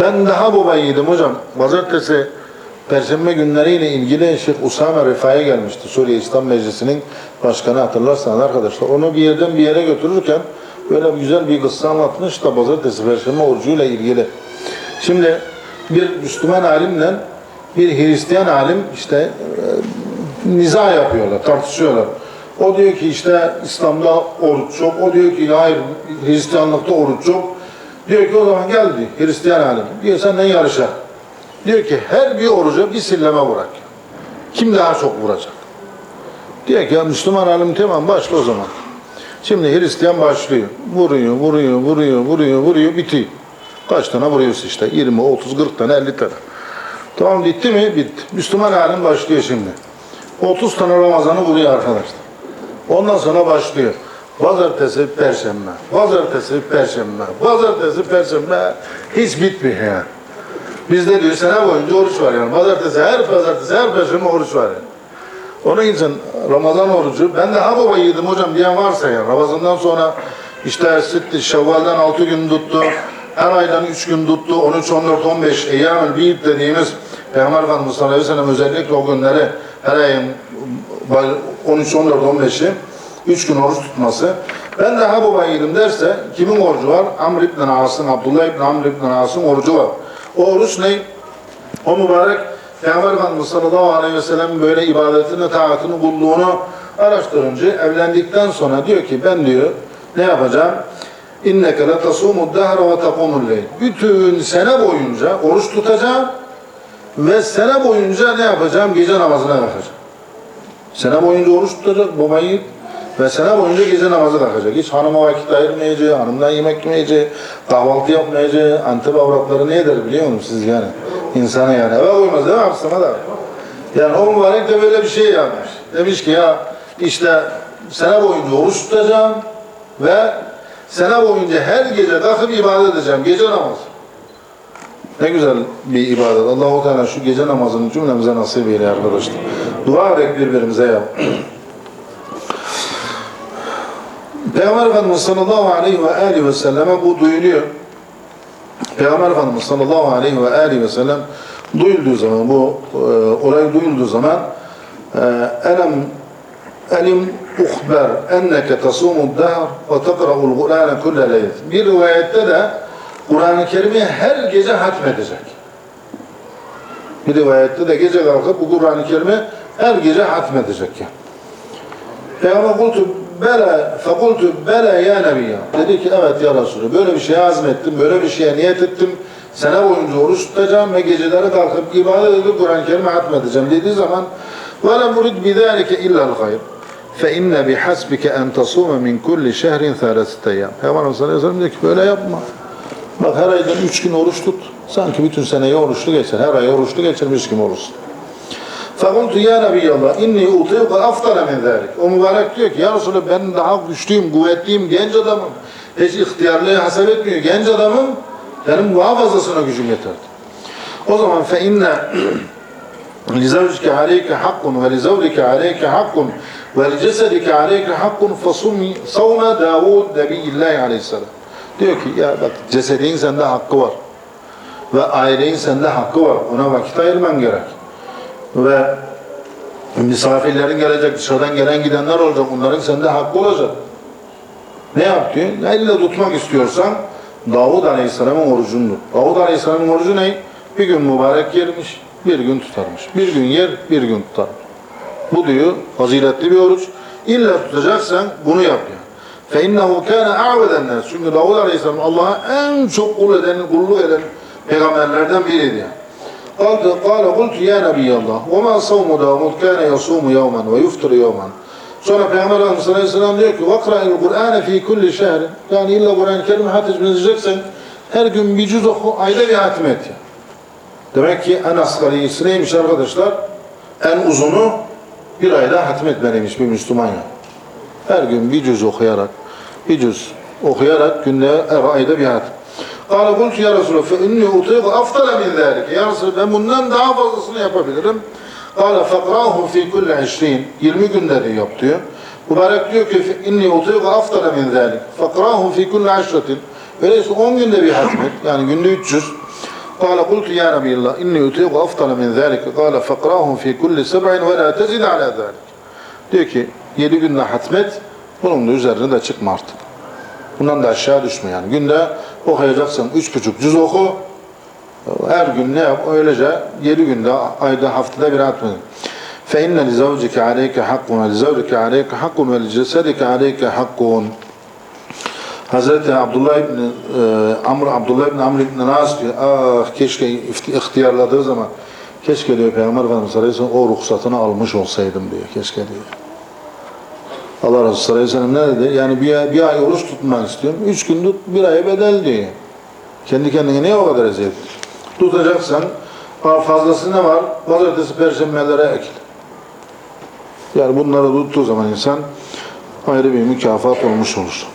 Ben daha babayıydım hocam. Pazartesi Perşembe günleriyle ilgili Şeyh Usame Rifa'ya gelmişti. Suriye İslam Meclisi'nin başkanı hatırlarsanız arkadaşlar. Onu bir yerden bir yere götürürken böyle güzel bir kıssa anlatmış da pazartesi Perşembe orucuyla ilgili. Şimdi bir Müslüman alimle bir Hristiyan alim işte e, niza yapıyorlar, tartışıyorlar. O diyor ki işte İslam'da oruç çok. O diyor ki hayır Hristiyanlıkta oruç çok. Diyor ki o zaman gel diyor Hristiyan alim. Diyor senden yarışa. Diyor ki her bir oruca bir silleme vurak. Kim daha çok vuracak? Diyor ki ya Müslüman alim tamam başla o zaman. Şimdi Hristiyan başlıyor. Vuruyor, vuruyor, vuruyor, vuruyor, vuruyor, bitiyor. Kaç tane vuruyorsun işte? 20, 30, 40 tane, 50 tane. Tamam bitti mi? Bitti. Müslüman alim başlıyor şimdi. 30 tane Ramazan'ı vuruyor arkadaşlar. Ondan sonra başlıyor. Pazartesi, perşembe. Pazartesi, perşembe. Pazartesi, perşembe. Hiç bitmiyor yani. Bizde diyor sene boyunca oruç var yani. Pazartesi, her pazartesi, her perşembe oruç var yani. Onun için Ramazan orucu, ben de ha baba yedim hocam diyen varsa ya, Ramazan'dan sonra işte Sitti, Şevval'den 6 gün tuttu, her aydan 3 gün tuttu, 13, 14, 15 Eyyamül Bid dediğimiz Peygamber Efendimiz sallallahu aleyhi ve sellem özellikle o günleri her ayın 13, 14, 15'i 3 gün oruç tutması. Ben de ha baba yedim derse kimin orucu var? Amr ibn As'ın, Abdullah ibn Amr ibn As'ın orucu var. O oruç ne? O mübarek Peygamber Efendimiz sallallahu aleyhi ve sellem böyle ibadetini, taatını, kulluğunu araştırınca evlendikten sonra diyor ki ben diyor ne yapacağım? İnneke le tasumud dehre ve takumul leyl. Bütün sene boyunca oruç tutacağım ve sene boyunca ne yapacağım? Gece namazına kalkacağım. Sene boyunca oruç tutacak babayı ve sene boyunca gece namazı kalkacak. Hiç hanıma vakit ayırmayacak, hanımdan yemek yemeyecek, kahvaltı yapmayacak, antep avratları ne eder biliyor musunuz siz yani? İnsana yani. Eve koymaz değil mi hapsına da? Yani o mübarek de böyle bir şey yapmış. Demiş ki ya işte sene boyunca oruç tutacağım ve sene boyunca her gece kalkıp ibadet edeceğim. Gece namazı. Ne güzel bir ibadet. Allahu Teala şu gece namazını cümlemize nasip eyle arkadaşlar. Dua edek birbirimize ya. Peygamber Efendimiz sallallahu aleyhi ve aleyhi ve selleme bu duyuluyor. Peygamber Efendimiz sallallahu aleyhi ve aleyhi ve sellem duyulduğu zaman, bu e, olay duyulduğu zaman e, elem elim uhber enneke tasumud dahr ve tekra'ul Kur'ane kulle leyl. Bir rivayette de Kur'an-ı Kerim'i her gece hatmedecek. Bir rivayette de gece kalkıp bu Kur'an-ı Kerim'i her gece hatmedecek yani. Peygamber kultu bela fekultu bela ya nebiyya. Dedi ki evet ya Resulü böyle bir şeye azmettim, böyle bir şeye niyet ettim. Sene boyunca oruç tutacağım ve geceleri kalkıp ibadet edip Kur'an-ı Kerim'i hatmedeceğim dediği zaman وَلَا مُرِدْ بِذَٰلِكَ اِلَّا الْخَيْرِ فَاِنَّ بِحَسْبِكَ اَنْ تَصُومَ مِنْ كُلِّ شَهْرٍ ثَالَثَةَ اَيَّامٍ Peygamber sallallahu aleyhi ve sellem diyor ki böyle yapma. Bak her aydan üç gün oruç tut. Sanki bütün seneyi oruçlu geçer. Her ay oruçlu geçirmiş gibi olursun. فَقُلْتُ يَا نَبِيَّ اللّٰهِ اِنِّي اُطِيقَ اَفْتَرَ مِنْ ذَٰلِكَ O mübarek diyor ki ya Resulallah ben daha güçlüyüm, kuvvetliyim, genç adamım. Hiç ihtiyarlığı hasap etmiyor. Genç adamım benim daha fazlasına gücüm yeterdi. O zaman فَاِنَّ لِزَوْجِكَ عَلَيْكَ حَقٌّ وَلِزَوْلِكَ عَلَيْكَ حَقٌّ وَلِجَسَدِكَ عَلَيْكَ حَقٌّ فَصُمِ صَوْمَ دَاوُدْ نَبِيِّ اللّٰهِ aleyhisselam. Diyor ki ya bak cesedin sende hakkı var. Ve ailenin sende hakkı var. Ona vakit ayırman gerek. Ve misafirlerin gelecek, dışarıdan gelen gidenler olacak. Onların sende hakkı olacak. Ne yap diyor? Elle tutmak istiyorsan Davud Aleyhisselam'ın orucunu tut. Davud Aleyhisselam'ın orucu ne? Bir gün mübarek yermiş, bir gün tutarmış. Bir gün yer, bir gün tutarmış. Bu diyor faziletli bir oruç. İlla tutacaksan bunu yap yani. فَاِنَّهُ كَانَ اَعْوَدَ النَّاسِ Çünkü Davud Aleyhisselam Allah'a en çok kul eden, kulluk eden peygamberlerden biriydi yani. قال قال قلت يا نبي الله وما صوم داود كان يصوم يوما ويفطر يوما Sonra Peygamber Efendimiz Aleyhisselam diyor ki vakra el Kur'ane fi kulli şehrin yani illa Kur'an-ı Kerim'i hatmeteceksen her gün bir cüz oku ayda bir hatim et. yani. Demek ki en asgarisi neymiş arkadaşlar? En uzunu bir ayda hatmetmeliymiş bir Müslüman ya. Her gün bir cüz okuyarak, bir cüz okuyarak günde her ayda bir hatim. قال قلت يا رسول الله فإني أطيق أفضل من ذلك يا رسول ben bundan daha fazlasını yapabilirim. قال فقراه في كل 20 20 günde de yap diyor. Mübarek diyor ki inni utiqu aftara min zalik. Fakrahu fi kulli aşratin. Öyleyse 10 günde bir hatmet. Yani günde 300. قال قلت يا نبي الله إني أطيق أفضل من ذلك قال فاقرأهم في كل سبع ولا تزد على ذلك diyor ki yedi günde hatmet bunun da üzerine de çıkma artık. Bundan da aşağı düşme yani. Günde okuyacaksan üç buçuk cüz oku. Her gün ne yap? Öylece yedi günde, ayda, haftada bir hatmet. فَاِنَّ لِزَوْجِكَ عَلَيْكَ حَقٌّ وَلِزَوْجِكَ عَلَيْكَ حَقٌّ وَلِجَسَدِكَ عَلَيْكَ حَقٌّ Hazreti Abdullah ibn e, Amr Abdullah ibn Amr ibn Nas diyor. Ah keşke ifti- ihtiyarladığı zaman keşke diyor Peygamber Efendimiz sallallahu aleyhi ve sellem o ruhsatını almış olsaydım diyor. Keşke diyor. Allah Resulü sallallahu ve sellem ne dedi? Yani bir, bir ay oruç tutmak istiyorum. Üç gün tut, bir aya bedel diyor. Kendi kendine niye o kadar eziyet? Tutacaksan fazlası ne var? Pazartesi, perşembelere ekle. Yani bunları tuttuğu zaman insan ayrı bir mükafat olmuş olur.